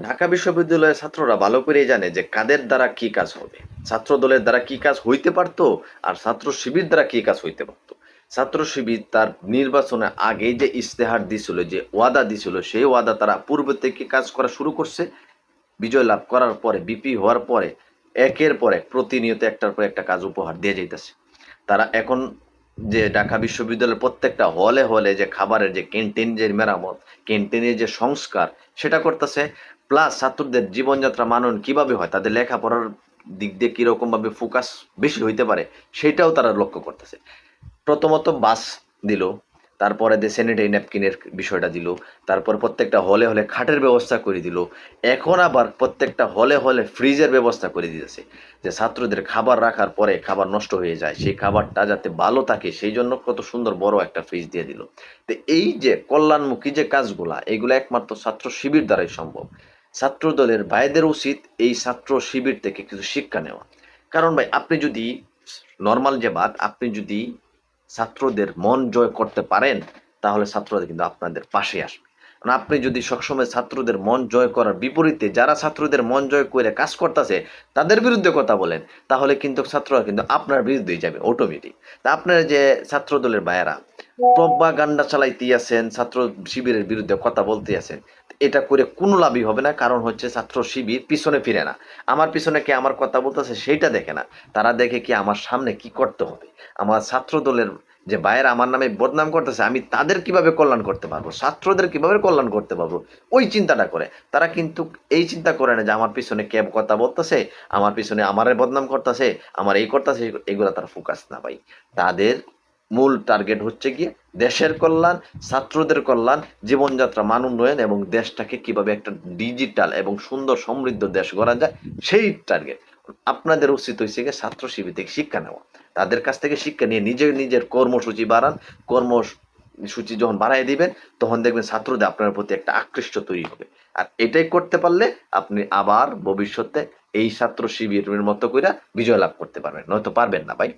ঢাকা বিশ্ববিদ্যালয়ের ছাত্ররা ভালো করেই জানে যে কাদের দ্বারা কি কাজ হবে। ছাত্র দলের দ্বারা কি কাজ হইতে পারতো আর ছাত্র শিবির দ্বারা কি কাজ হইতে পারতো। ছাত্র শিবির তার নির্বাচনে আগে যে ইশতেহার দিছিল, যে ওয়াদা দিছিল, সেই ওয়াদা তারা পূর্ব থেকে কাজ করা শুরু করছে। বিজয় লাভ করার পরে, বিপি হওয়ার পরে, একের পর এক প্রতিনিয়ত একটার পর একটা কাজ উপহার দিয়ে যাইতেছে। তারা এখন যে ঢাকা বিশ্ববিদ্যালয়ের প্রত্যেকটা হলে হলে যে খাবারের যে ক্যান্টিন যে মেরামত, ক্যান্টিনের যে সংস্কার, সেটা করতেছে। প্লাস ছাত্রদের জীবনযাত্রা মানন কীভাবে হয়, তাদের লেখাপড়ার দিক দিয়ে কীরকম ভাবে ফোকাস বেশি হইতে পারে, সেটাও তারা লক্ষ্য করতেছে। প্রথমত বাস দিল, তারপরে যে স্যানিটারি ন্যাপকিনের বিষয়টা দিল, তারপর প্রত্যেকটা হলে হলে খাটের ব্যবস্থা করে দিল, এখন আবার প্রত্যেকটা হলে হলে ফ্রিজের ব্যবস্থা করে দিতেছে, যে ছাত্রদের খাবার রাখার পরে খাবার নষ্ট হয়ে যায়, সেই খাবারটা যাতে ভালো থাকে, সেই জন্য কত সুন্দর বড় একটা ফ্রিজ দিয়ে দিল। তো এই যে কল্যাণমুখী যে কাজগুলা, এগুলো একমাত্র ছাত্র শিবির দ্বারাই সম্ভব। ছাত্র দলের ভাইদের উচিত এই ছাত্র শিবির থেকে কিছু শিক্ষা নেওয়া। কারণ ভাই, আপনি যদি নর্মাল যে বাদ আপনি যদি ছাত্রদের মন জয় করতে পারেন, তাহলে ছাত্ররা কিন্তু আপনাদের পাশে আসবে। কারণ আপনি যদি সবসময় ছাত্রদের মন জয় করার বিপরীতে যারা ছাত্রদের মন জয় করে কাজ করতেছে, তাদের বিরুদ্ধে কথা বলেন, তাহলে কিন্তু ছাত্ররা কিন্তু আপনার বিরুদ্ধেই যাবে অটোমেটিক তা আপনার যে ছাত্রদলের ভাইয়েরা প্রব্বা গান্ডা চালাইতে আছেন, ছাত্র শিবিরের বিরুদ্ধে কথা বলতে আছেন। এটা করে কোনো লাভই হবে না, কারণ হচ্ছে ছাত্র শিবির পিছনে ফিরে না। আমার পিছনে কে আমার কথা বলতেছে সেইটা দেখে না। তারা দেখে কি আমার সামনে কি করতে হবে? আমার ছাত্র দলের যে বাইরে আমার নামে বদনাম করতেছে, আমি তাদের কীভাবে কল্যাণ করতে পারব? ছাত্রদের কীভাবে কল্যাণ করতে পারব? ওই চিন্তাটা করে। তারা কিন্তু এই চিন্তা করে না যে আমার পিছনে কে কথা বলতেছে, আমার পিছনে আমারে বদনাম করতেছে, আমার এই করতেছে, এগুলো তার ফোকাস না পাই তাদের মূল টার্গেট হচ্ছে গিয়ে দেশের কল্যাণ, ছাত্রদের কল্যাণ, জীবনযাত্রা মান উন্নয়ন এবং দেশটাকে কীভাবে একটা ডিজিটাল এবং সুন্দর সমৃদ্ধ দেশ গড়া যায়, সেই টার্গেট আপনাদের উচিত হয়েছে গিয়ে ছাত্র শিবির থেকে শিক্ষা নেওয়া। তাদের কাছ থেকে শিক্ষা নিয়ে নিজের নিজের কর্মসূচি বাড়ান। কর্মসূচি যখন বাড়াই দিবেন, তখন দেখবেন ছাত্রদের আপনার প্রতি একটা আকৃষ্ট তৈরি হবে। আর এটাই করতে পারলে আপনি আবার ভবিষ্যতে এই ছাত্র শিবিরের মতো করে বিজয় লাভ করতে পারবেন। নয়তো পারবেন না ভাই।